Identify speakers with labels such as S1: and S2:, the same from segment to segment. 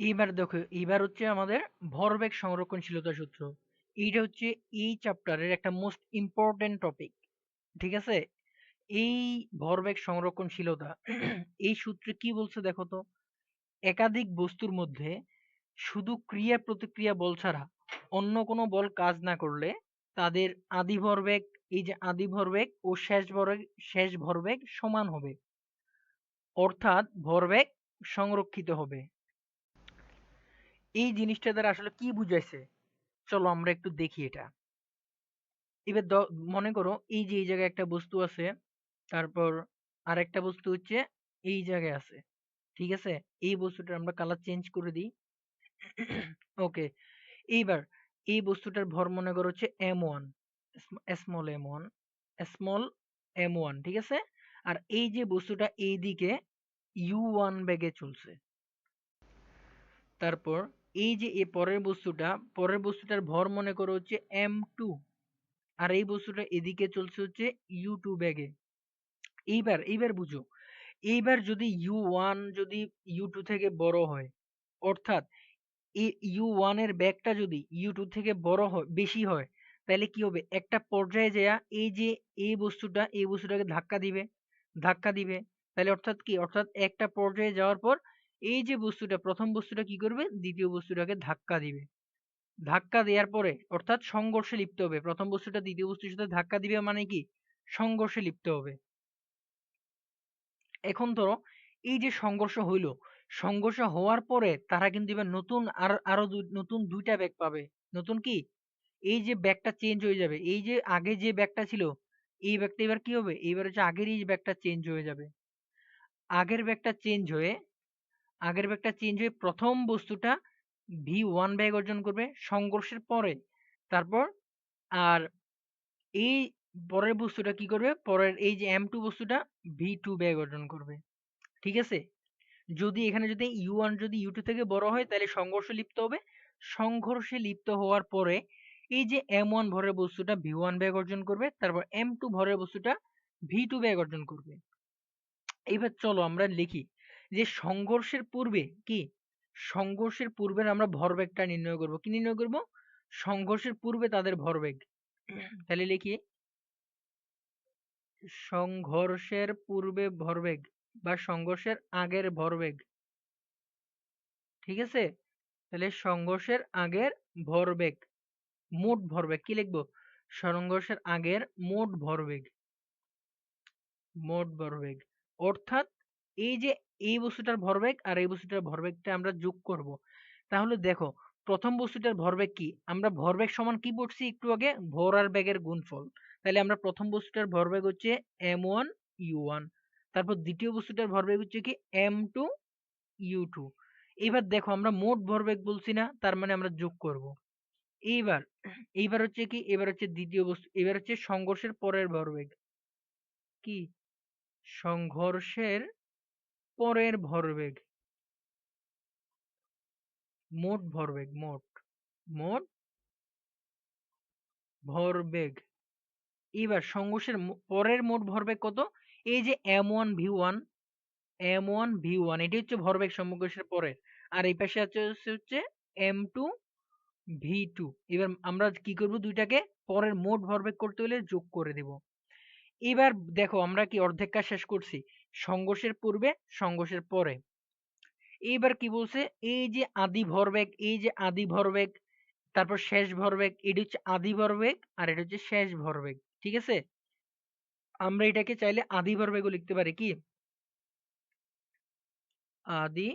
S1: এইবার দেখো, এইবার হচ্ছে আমাদের ভরবেগ সংরক্ষণশীলতা সূত্র। এইটা হচ্ছে এই চ্যাপ্টারের একটা মোস্ট ইম্পর্টেন্ট টপিক ঠিক আছে? এই ভরবেগ সংরক্ষণশীলতা, এই সূত্রে কি বলছে দেখো তো? একাধিক বস্তুর মধ্যে শুধু ক্রিয়া প্রতিক্রিয়া বল ছাড়া অন্য কোনো বল কাজ না করলে তাদের আদি ভরবেগ, এই যে আদি ভরবেগ ও শেষ ভরবেগ শেষ ভরবেগ সমান হবে। অর্থাৎ ভরবেগ সংরক্ষিত হবে। এই জিনিসটা দ্বারা আসলে কি বুঝাইছে? চলো আমরা একটু দেখি এটা। এবার মনে করো এই যে, এই জায়গায় একটা বস্তু আছে, তারপর আরেকটা বস্তু হচ্ছে এই জায়গায় আছে, ঠিক আছে? এই বস্তুটার আমরা কালার চেঞ্জ করে দিই। ওকে এইবার এই বস্তুটার ভর মনে করো হচ্ছে M one small M one small M one ঠিক আছে? আর এই যে বস্তুটা এইদিকে ইউ ওয়ান ব্যাগে চলছে। তারপর এই যে এ পরের বস্তুটা, পরের বস্তুটার ভর মনে করো হচ্ছে এম টু আর এই বস্তুটা এদিকে চলছে হচ্ছে ইউ টু ব্যাগে এইবার এইবার বুঝো, এইবার যদি ইউ ওয়ান যদি ইউ টু থেকে বড় হয়, অর্থাৎ ইউ ওয়ানের ব্যাগটা যদি ইউ টু থেকে বড় হয়, বেশি হয়, তাহলে কি হবে? একটা পর্যায়ে যেয়া এই যে এই বস্তুটা, এই বস্তুটাকে ধাক্কা দিবে ধাক্কা দিবে, তাহলে অর্থাৎ কি? অর্থাৎ একটা পর্যায়ে যাওয়ার পর এই যে বস্তুটা, প্রথম বস্তুটা কি করবে? দ্বিতীয় বস্তুটাকে ধাক্কা দিবে। ধাক্কা দেওয়ার পরে, অর্থাৎ সংঘর্ষে লিপ্ত হবে। প্রথম বস্তুটা দ্বিতীয় বস্তুর সাথে ধাক্কা দিবে মানে কি? সংঘর্ষে লিপ্ত হবে। এখন ধরো, এই যে সংঘর্ষ হইল, সংঘর্ষ হওয়ার পরে তারা কিন্তু এবার নতুন আর, আরও নতুন দুইটা ব্যাগ পাবে। নতুন কি? এই যে ব্যাগটা চেঞ্জ হয়ে যাবে। এই যে আগে যে ব্যাগটা ছিল, এই ব্যাগটা এবার কি হবে? এবার হচ্ছে আগের এই ব্যাগটা চেঞ্জ হয়ে যাবে। আগের ব্যাগটা চেঞ্জ হয়ে আগের ব্যাগটা চেঞ্জ হয়ে প্রথম বস্তুটা ভি ওয়ান ব্যাগ অর্জন করবে সংঘর্ষের পরে। তারপর আর এই পরের বস্তুটা কি করবে? পরের এই যে এম টু বস্তুটা ভি টু ব্যাগ অর্জন করবে। ঠিক আছে? যদি এখানে যদি ইউ ওয়ান যদি ইউ টু থেকে বড় হয়, তাহলে সংঘর্ষে লিপ্ত হবে। সংঘর্ষে লিপ্ত হওয়ার পরে এই যে এম ওয়ান ভরের বস্তুটা ভি ওয়ান ব্যাগ অর্জন করবে, তারপর এম টু ভরের বস্তুটা ভি টু ব্যাগ অর্জন করবে। এবার চলো আমরা লিখি। যে সংঘর্ষের পূর্বে কি? সংঘর্ষের পূর্বের আমরা ভরবেগটা নির্ণয় করব। কি নির্ণয় করব? সংঘর্ষের পূর্বে তাদের ভরবেগ। তাহলে লিখি। সংঘর্ষের পূর্বে ভরবেগ বা সংঘর্ষের আগের ভরবেগ। ঠিক আছে? তাহলে সংঘর্ষের আগের ভরবেগ, মোট ভরবেগ কি লিখব? সংঘর্ষের আগের মোট ভরবেগ মোট ভরবেগ। অর্থাৎ এই যে এই বস্তুটার ভরবেগ আর এই বস্তুটার ভরবেগটা আমরা যোগ করব, তাহলে দেখো প্রথম বস্তুটার ভরবেগ কি? আমরা ভরবেগ সমান কি পড়ছি একটু আগে? ভর আর বেগের গুণফল। তাহলে আমরা প্রথম বস্তুটার ভরবেগ হচ্ছে এম ওয়ান ইউ ওয়ান তারপর দ্বিতীয় বস্তুটার ভরবেগ হচ্ছে কি এম টু ইউ টু এইবার দেখো আমরা মোট ভরবেগ বলছি না, তার মানে আমরা যোগ করব। এইবার এইবার হচ্ছে কি? এবার হচ্ছে দ্বিতীয় বস্তু, এবার হচ্ছে সংঘর্ষের পরের ভরবেগ। কি? সংঘর্ষের পরের ভরবেগ। মোট ভরবেগ, মোট মোট ভরবেগ। এবার সংঘর্ষের পরের মোট ভরবেগ কত? এই যে M one V one M one V one এটি হচ্ছে ভরবেগ সংঘর্ষের পরের। আর এই পাশে আছে হচ্ছে এম টু ভি টু এবার আমরা কি করব? দুইটাকে পরের মোট ভরবেগ করতে হলে যোগ করে দেব। এবার দেখো আমরা কি অর্ধেক কাজ শেষ করছি? সংঘর্ষের পূর্বে, সংঘর্ষের পরে। এইবার কি বলছে? এই যে আদি ভরবেগ, এই যে আদি ভরবেগ, তারপর শেষ ভরবেগ, এটি হচ্ছে আদি ভরবেগ আর এটা হচ্ছে শেষ ভরবেগ, ঠিক আছে? আমরা এটাকে চাইলে আদি ভরবেগও লিখতে পারি, কি? আদি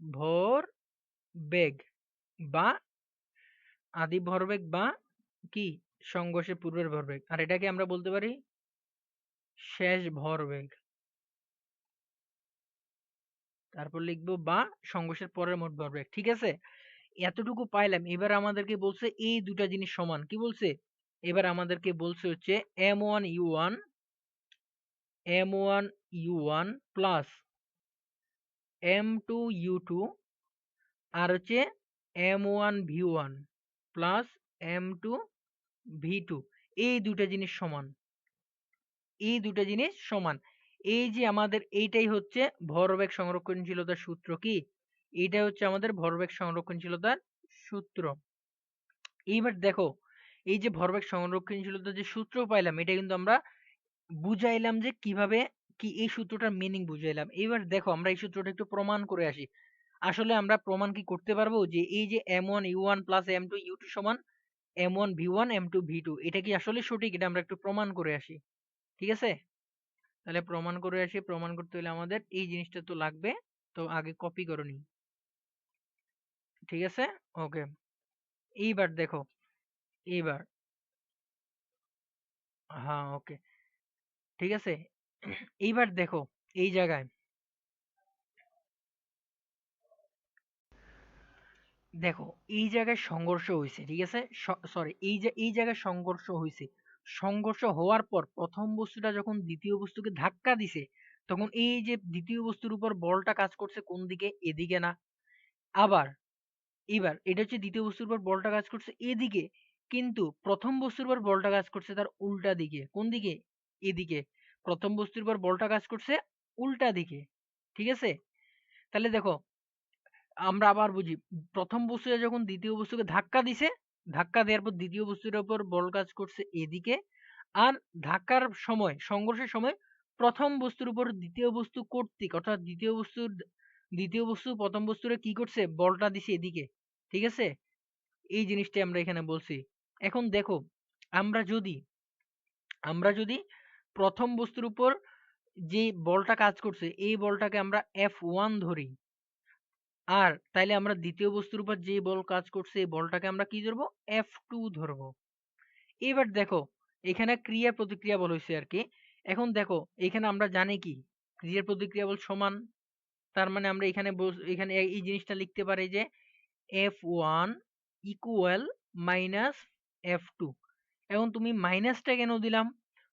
S1: ভর বেগ বা আদি ভরবেগ বা কি? সংঘর্ষের পূর্বের ভরবেগ। আর এটাকে আমরা বলতে পারি শেষ ভরবেগ তারপর লিখব বা সংঘর্ষের পরের মোট ভরবেগ ঠিক আছে? এতটুকু পাইলাম, এবার আমাদেরকে বলছে এই দুটা জিনিস সমান, কি বলছে? এবার আমাদেরকে বলছে হচ্ছে M one U one M one U one plus M two U two আর হচ্ছে M one V one plus M two V two এই দুটা জিনিস সমান। এই দুটা জিনিস সমান। এই যে আমাদের এইটাই হচ্ছে ভরবেগ সংরক্ষণশীলতার সূত্র কি? এটা হচ্ছে আমাদের ভরবেগ সংরক্ষণশীলতার সূত্র। এইবার দেখো, এই যে ভরবেগ সংরক্ষণশীলতার যে সূত্র পাইলাম, এটা কিন্তু আমরা বুঝাইলাম যে কীভাবে কি এই সূত্রটার মিনিং বুঝাইলাম। এবার দেখো, আমরা এই সূত্রটা একটু প্রমাণ করে আসি। আসলে আমরা প্রমাণ কি করতে পারব? যে এই যে M one U one plus M two U two সমান M one V one M two V two এটা কি আসলে সঠিক? এটা আমরা একটু প্রমাণ করে আসি। ঠিক আছে? তাহলে প্রমাণ করে আসি, প্রমাণ করতে হলে আমাদের এই জিনিসটা তো লাগবে। তো আগে কপি করে নিই। ঠিক আছে? ওকে এইবার দেখো। এইবার। হ্যাঁ ওকে ঠিক আছে? এইবার দেখো, এই জায়গায়। দেখো, এই জায়গায় সংঘর্ষ হয়েছে ঠিক আছে? সরি এই এই জায়গায় সংঘর্ষ হয়েছে সংঘর্ষ হওয়ার পর প্রথম বস্তুটা যখন দ্বিতীয় বস্তুকে ধাক্কা দিছে, তখন এই যে দ্বিতীয় বস্তুর উপর বলটা কাজ করছে কোন দিকে? এদিকে না। আবার, এবার এটা হচ্ছে দ্বিতীয় বস্তুর উপর বলটা কাজ করছে এদিকে, কিন্তু প্রথম বস্তুর উপর বলটা কাজ করছে তার উল্টা দিকে। কোন দিকে? এদিকে। প্রথম বস্তুর উপর বলটা কাজ করছে উল্টা দিকে। ঠিক আছে? তাহলে দেখো, আমরা আবার বুঝি, প্রথম বস্তুটা যখন দ্বিতীয় বস্তুকে ধাক্কা দিছে ধাক্কা দেওয়ার পর দ্বিতীয় বস্তুর উপর বল কাজ করছে এদিকে। আর ধাক্কার সময়, সংঘর্ষের সময় প্রথম বস্তুর উপর দ্বিতীয় বস্তু কর্তৃক, অর্থাৎ দ্বিতীয় বস্তুর, দ্বিতীয় বস্তু, প্রথম বস্তুরে কি করছে? বলটা দিছে এদিকে। ঠিক আছে? এই জিনিসটাই আমরা এখানে বলছি। এখন দেখো, আমরা যদি আমরা যদি প্রথম বস্তুর উপর যে বলটা কাজ করছে, এই বলটাকে আমরা এফ ওয়ান ধরি আর তাইলে আমরা দ্বিতীয় বস্তুর উপর যে বল কাজ করছে, এই বলটাকে আমরা কি ধরবো? এফ টু ধরবো। এবার দেখো, এখানে ক্রিয়া প্রতিক্রিয়া বল হয়েছে আর কি। এখন দেখো, এখানে আমরা জানি কি? ক্রিয়া প্রতিক্রিয়া বল সমান। তার মানে আমরা এখানে এখানে এই জিনিসটা লিখতে পারি যে F one equal minus F two এখন তুমি মাইনাসটা কেন দিলাম?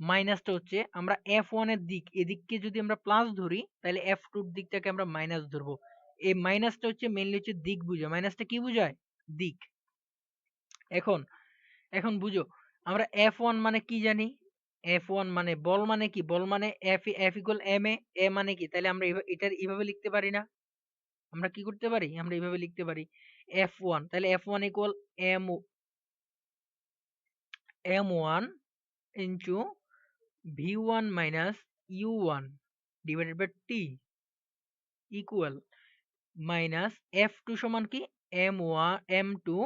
S1: মাইনাসটা হচ্ছে আমরা এফ ওয়ানের দিক, এদিককে যদি আমরা প্লাস ধরি তাহলে এফ টুর দিকটাকে আমরা মাইনাস ধরবো। এই মাইনাসটা হচ্ছে মেনলি হচ্ছে দিক বুঝায় মাইনাসটা কি বুঝায়? দিক। এখন এখন বুঝো, আমরা এফ ওয়ান মানে কি জানি? এফ ওয়ান মানে বল মানে কি? বল মানে F F equal M A A মানে কি? তাহলে আমরা এটার এইভাবে লিখতে পারি না। আমরা কি করতে পারি? আমরা এইভাবে লিখতে পারি। এফ ওয়ান তাহলে F one equal M M one into V one minus U one divided by T equal minus F two সমান কি? M one, M two,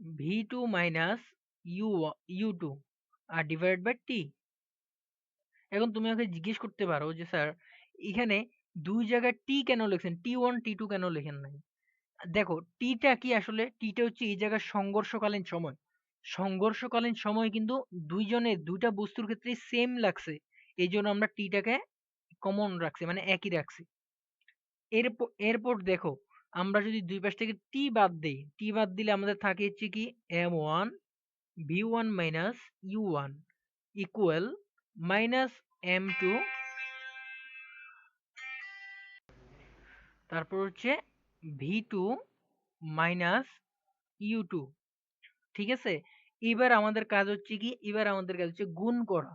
S1: V two minus U U two R divide by টি। এখন তুমি আমাকে জিজ্ঞেস করতে পারো যে, sir, এখানে দুই জায়গায় টি কেন লিখছেন? টি ওয়ান, টি টু কেন লেখেন নাই? দেখো টিটা কি আসলে? টিটা হচ্ছে এই জায়গায় সংঘর্ষকালীন সময়। সংঘর্ষকালীন সময় কিন্তু দুইজনের, দুইটা বস্তুর ক্ষেত্রে সেম লাগছে। এই জন্য আমরা টিটাকে কমন রাখছি মানে একই রাখছি। এরপর এরপর দেখো, আমরা যদি দুই পাশ থেকে টি বাদ দেই টি বাদ দিলে আমাদের থাকে হচ্ছে কি M one V one minus U one equal minus M two তারপর হচ্ছে V two minus U two ঠিক আছে? এবার আমাদের কাজ হচ্ছে কি, এবার আমাদের কাজ হচ্ছে গুণ করা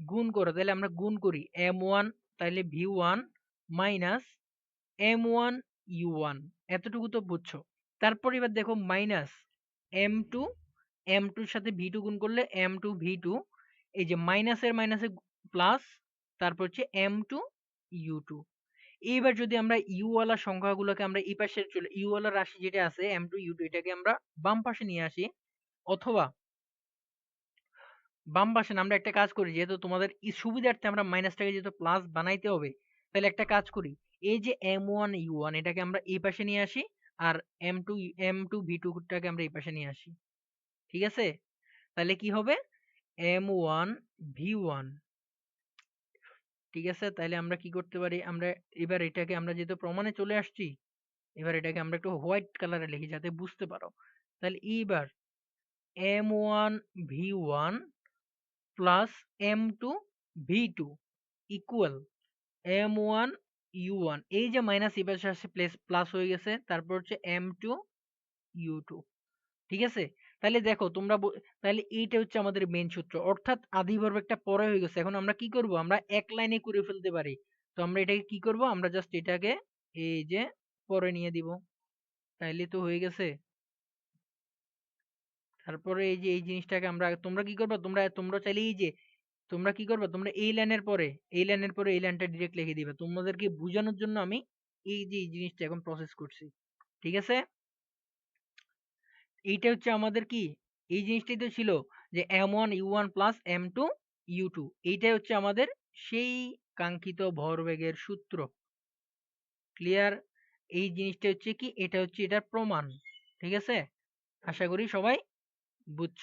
S1: গুণ করা, তাহলে আমরা গুণ করি এম ওয়ান তাহলে V one minus M one U one এতটুকু তো বুঝছ। তারপর এবার দেখো মাইনাস এম টু এম টুর সাথে ভি টু গুণ করলে এম টু ভি টু এই যে মাইনাসের মাইনাসে প্লাস তারপর হচ্ছে এম টু ইউ টু এইবার যদি আমরা ইউ ওয়ালা সংখ্যাগুলোকে আমরা এই পাশে চলে ইউ ওয়ালা রাশি যেটা আছে এম টু ইউ টু এটাকে আমরা বাম পাশে নিয়ে আসি, অথবা বাম পাশে আমরা একটা কাজ করি, যেহেতু তোমাদের সুবিধার্থে আমরা মাইনাসটাকে যেহেতু প্লাস বানাইতে হবে, তাহলে একটা কাজ করি এই যে এম ওয়ান ইউ ওয়ান এটাকে আমরা এই পাশে নিয়ে আসি আর M two M two V টুটাকে আমরা এই পাশে নিয়ে আসি। ঠিক আছে? তাহলে কি হবে? এম ওয়ান ভি ওয়ান ঠিক আছে? তাহলে আমরা কি করতে পারি? আমরা এবার এটাকে আমরা যেহেতু প্রমাণে চলে আসছি, এবার এটাকে আমরা একটু হোয়াইট কালারে লিখি যাতে বুঝতে পারো। তাহলে এইবার M one V one plus M two V two equal M one U one এই যে মাইনাস এই পাশে আসে প্লাস প্লাস হয়ে গেছে, তারপর হচ্ছে এম টু ইউ টু ঠিক আছে? তাহলে দেখো, তোমরা তাহলে এইটা হচ্ছে আমাদের মেন সূত্র। অর্থাৎ আদি একটা পরে হয়ে গেছে। এখন আমরা কি করব? আমরা এক লাইনে করে ফেলতে পারি। তো আমরা এটাকে কি করব? আমরা জাস্ট এটাকে এই যে পরে নিয়ে দিব। তাইলে তো হয়ে গেছে। তারপরে এই যে, এই জিনিসটাকে আমরা, তোমরা কি করবা? তোমরা তোমরা চাইলে এই যে তোমরা কি করবা? তোমরা এই লাইনের পরে, এই লাইনের পরে এই লাইনটা ডিরেক্ট লিখে দিবা। তোমাদেরকে বোঝানোর জন্য আমি এই যে, এই জিনিসটা এখন প্রসেস করছি। ঠিক আছে? এইটা হচ্ছে আমাদের কি? এই জিনিসটাই তো ছিল যে M one U one plus M two U two এইটাই হচ্ছে আমাদের সেই কাঙ্ক্ষিত ভরবেগের সূত্র। ক্লিয়ার এই জিনিসটা হচ্ছে কি? এটা হচ্ছে এটার প্রমাণ। ঠিক আছে? আশা করি সবাই বুঝছ?